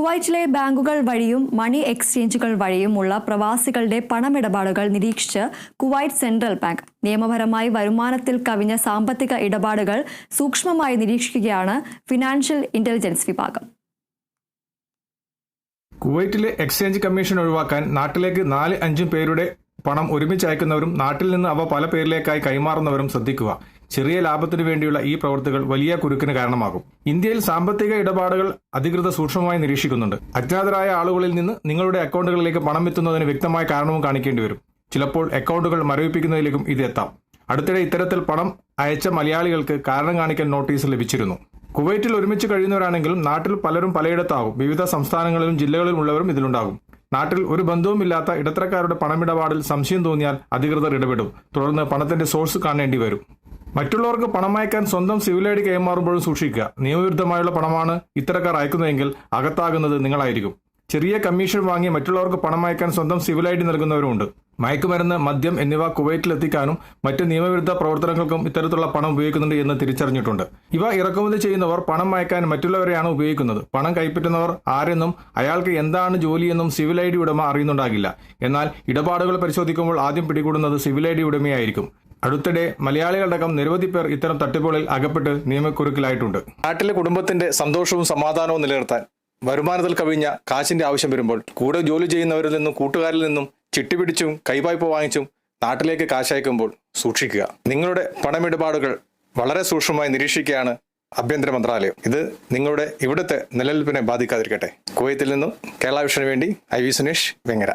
കുവൈറ്റിലെ ബാങ്കുകൾ വഴിയും മണി എക്സ്ചേഞ്ചുകൾ വഴിയുമുള്ള പ്രവാസികളുടെ പണമിടപാടുകൾ നിരീക്ഷിച്ച് കുവൈറ്റ് സെൻട്രൽ ബാങ്ക് നിയമപരമായി വരുമാനത്തിൽ കവിഞ്ഞ സാമ്പത്തിക ഇടപാടുകൾ സൂക്ഷ്മമായി നിരീക്ഷിക്കുകയാണ് ഫിനാൻഷ്യൽ ഇന്റലിജൻസ് വിഭാഗം. കുവൈറ്റിലെ എക്സ്ചേഞ്ച് കമ്മീഷൻ ഒഴിവാക്കാൻ നാട്ടിലേക്ക് നാല് അഞ്ചും പേരുടെ പണം ഒരുമിച്ച് അയക്കുന്നവരും നാട്ടിൽ നിന്ന് അവ പല പേരിലേക്കായി കൈമാറുന്നവരും ശ്രദ്ധിക്കുക. ചെറിയ ലാഭത്തിനു വേണ്ടിയുള്ള ഈ പ്രവൃത്തികൾ വലിയ കുരുക്കിന് കാരണമാകും. ഇന്ത്യയിൽ സാമ്പത്തിക ഇടപാടുകൾ അധികൃതർ സൂക്ഷ്മമായി നിരീക്ഷിക്കുന്നുണ്ട്. അജ്ഞാതരായ ആളുകളിൽ നിന്ന് നിങ്ങളുടെ അക്കൗണ്ടുകളിലേക്ക് പണം എത്തുന്നതിന് വ്യക്തമായ കാരണവും കാണിക്കേണ്ടി വരും. ചിലപ്പോൾ അക്കൗണ്ടുകൾ മരവിപ്പിക്കുന്നതിലേക്കും ഇത് എത്താം. അടുത്തിടെ ഇത്തരത്തിൽ പണം അയച്ച മലയാളികൾക്ക് കാരണം കാണിക്കൽ നോട്ടീസ് ലഭിച്ചിരുന്നു. കുവൈറ്റിൽ ഒരുമിച്ച് കഴിയുന്നവരാണെങ്കിലും നാട്ടിൽ പലരും പലയിടത്താകും വിവിധ സംസ്ഥാനങ്ങളിലും ജില്ലകളിലും ഉള്ളവരും ഇതിലുണ്ടാകും. നാട്ടിൽ ഒരു ബന്ധവുമില്ലാത്ത ഇടത്തരക്കാരുടെ പണമിടപാടിൽ സംശയം തോന്നിയാൽ അധികൃതർ ഇടപെടും. തുടർന്ന് പണത്തിന്റെ സോഴ്സ് കാണേണ്ടി വരും. മറ്റുള്ളവർക്ക് പണം അയക്കാൻ സ്വന്തം സിവിൽ ഐ ഡി കൈമാറുമ്പോഴും സൂക്ഷിക്കുക. നിയമവിരുദ്ധമായുള്ള പണമാണ് ഇത്തരക്കാർ അയക്കുന്നതെങ്കിൽ അകത്താകുന്നത് നിങ്ങളായിരിക്കും. ചെറിയ കമ്മീഷൻ വാങ്ങി മറ്റുള്ളവർക്ക് പണം അയക്കാൻ സ്വന്തം സിവിൽ ഐ ഡി നൽകുന്നവരുമുണ്ട്. മയക്കുമരുന്ന് മദ്യം എന്നിവ കുവൈറ്റിൽ എത്തിക്കാനും മറ്റ് നിയമവിരുദ്ധ പ്രവർത്തനങ്ങൾക്കും ഇത്തരത്തിലുള്ള പണം ഉപയോഗിക്കുന്നുണ്ട് എന്ന് തിരിച്ചറിഞ്ഞിട്ടുണ്ട്. ഇവ ഇറക്കുമതി ചെയ്യുന്നവർ പണം അയക്കാൻ മറ്റുള്ളവരെയാണ് ഉപയോഗിക്കുന്നത്. പണം കൈപ്പറ്റുന്നവർ ആരെന്നും അയാൾക്ക് എന്താണ് ജോലിയെന്നും സിവിൽ ഐ ഡി ഉടമ അറിയുന്നുണ്ടാകില്ല. എന്നാൽ ഇടപാടുകൾ പരിശോധിക്കുമ്പോൾ ആദ്യം പിടികൂടുന്നത് സിവിൽ ഐ ഡി ഉടമയായിരിക്കും. അടുത്തിടെ മലയാളികളടക്കം നിരവധി പേർ ഇത്തരം തട്ടിപ്പുകളിൽ അകപ്പെട്ട് നിയമക്കുരുക്കിലായിട്ടുണ്ട്. നാട്ടിലെ കുടുംബത്തിന്റെ സന്തോഷവും സമാധാനവും നിലനിർത്താൻ വരുമാനത്തിൽ കവിഞ്ഞ കാശിന്റെ ആവശ്യം വരുമ്പോൾ കൂടെ ജോലി ചെയ്യുന്നവരിൽ നിന്നും കൂട്ടുകാരിൽ നിന്നും ചിട്ടിപിടിച്ചും കൈവായ്പ വാങ്ങിച്ചും നാട്ടിലേക്ക് കാശയക്കുമ്പോൾ സൂക്ഷിക്കുക. നിങ്ങളുടെ പണമിടപാടുകൾ വളരെ സൂക്ഷ്മമായി നിരീക്ഷിക്കുകയാണ് ആഭ്യന്തര മന്ത്രാലയം. ഇത് നിങ്ങളുടെ ഇവിടുത്തെ നിലനിൽപ്പിനെ ബാധിക്കാതിരിക്കട്ടെ. കുവൈത്തിൽ നിന്നും കേരള വിഷന് വേണ്ടി ഐ വി സുനേഷ് വെങ്ങര.